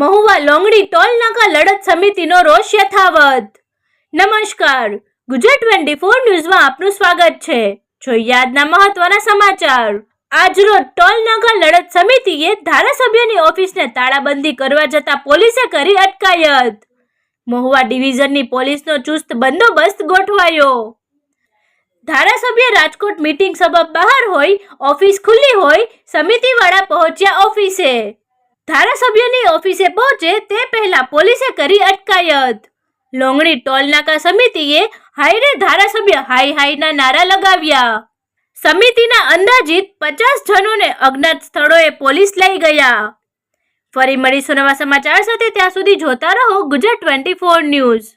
Mahuva Longdi toll નાકા લડત સમિતિનો રોષ યથાવત. નમસ્કાર. ગુજરાત ટ્વેન્ટી ફોર ન્યૂઝમાં આપનું સ્વાગત છે. જોઈએ આજના મહત્વના સમાચાર. આજરોજ ટોલ નાકા લડત સમિતિએ ધારાસભ્યની ઓફિસને તાળાબંધી કરવા જતા પોલીસે કરી અટકાયત. મહુવા ડિવિઝનની પોલીસનો ચુસ્ત બંદોબસ્ત ગોઠવાયો. ધારાસભ્ય રાજકોટ મીટિંગ સબબ બહાર હોય, ઓફિસ ખુલ્લી હોય, સમિતિવાળા પહોંચ્યા ઓફિસે. ધારાસભ્યની ઓફિસે પહોંચે તે પહેલા પોલીસે કરી અટકાયત. લોંગણી ટોલનાકા સમિતિએ હાઈરે ધારાસભ્ય હાઈ હાઈના નારા લગાવ્યા. સમિતિના અંદાજિત પચાસ જનોને અજ્ઞાત સ્થળોએ પોલીસ લઈ ગયા. ફરી મળીશું નવા સમાચાર સાથે, ત્યાં સુધી જોતા રહો ગુજરાત ટ્વેન્ટી ફોર ન્યૂઝ.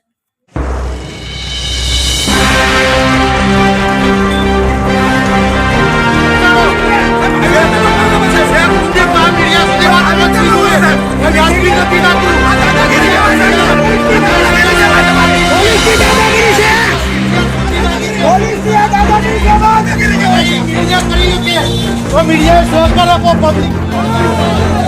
ਉਹ ਮੀਡੀਆ ਸ਼ੋਅ ਕਰੋ ਪਬਲਿਕ